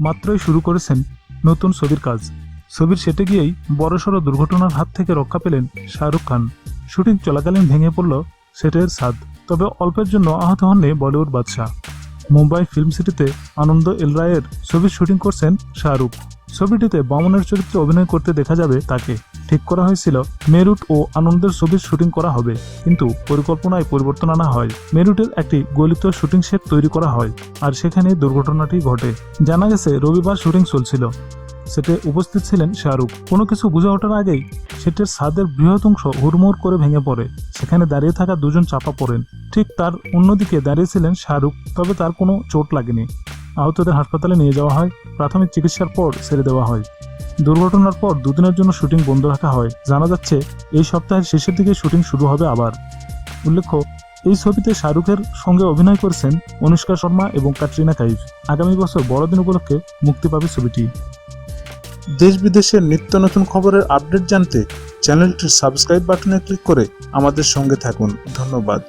মাত্রই শুরু করেছেন নতুন ছবির কাজ। ছবির সেটে গিয়েই বড়সড় দুর্ঘটনার হাত থেকে রক্ষা পেলেন শাহরুখ খান। শুটিং চলাকালীন ভেঙে পড়ল সেটের ছাদ তবে অল্পের জন্য আহত হননি বলিউড বাদশাহ। মুম্বাই ফিল্ম সিটিতে আনন্দ এল রায়ের ছবির শুটিং করছেন শাহরুখ। ছবিটিতে বামনের চরিত্রে অভিনয় করতে দেখা যাবে তাকে। ঠিক করা হয়েছিল। মেরুট ও আনন্দের ছবির শুটিং করা হবে, কিন্তু পরিকল্পনায় পরিবর্তন আনা হয়। মেরুটের একটি গলিত শুটিং সেট তৈরি করা হয়, আর সেখানে দুর্ঘটনাটি ঘটে। জানা গেছে, রবিবার শুটিং চলছিল। সেটে উপস্থিত ছিলেন শাহরুখ। কোনো কিছু বুঝে ওঠার আগেই সেটের ছাদের বৃহৎ অংশ হুড়মুড় করে ভেঙে পড়ে। সেখানে দাঁড়িয়ে থাকা দুজন চাপা পড়েন। ঠিক তার অন্যদিকে দাঁড়িয়েছিলেন শাহরুখ, তবে তার কোনো চোট লাগেনি। আহতদের হাসপাতালে নিয়ে যাওয়া হয়। প্রাথমিক চিকিৎসার পর ছেড়ে দেওয়া হয়। দুর্ঘটনার পর দুদিনের জন্য শুটিং বন্ধ রাখা হয়। জানা যাচ্ছে, এই সপ্তাহের শেষের দিকে শুটিং শুরু হবে আবার। উল্লেখ্য, এই ছবিতে শাহরুখের সঙ্গে অভিনয় করেছেন অনুষ্কা শর্মা এবং ক্যাটরিনা কাইফ। আগামী বছর বড়দিন উপলক্ষে মুক্তি পাবে ছবিটি। দেশ বিদেশের নিত্য নতুন খবরের আপডেট জানতে চ্যানেলটির সাবস্ক্রাইব বাটনে ক্লিক করে আমাদের সঙ্গে থাকুন। ধন্যবাদ।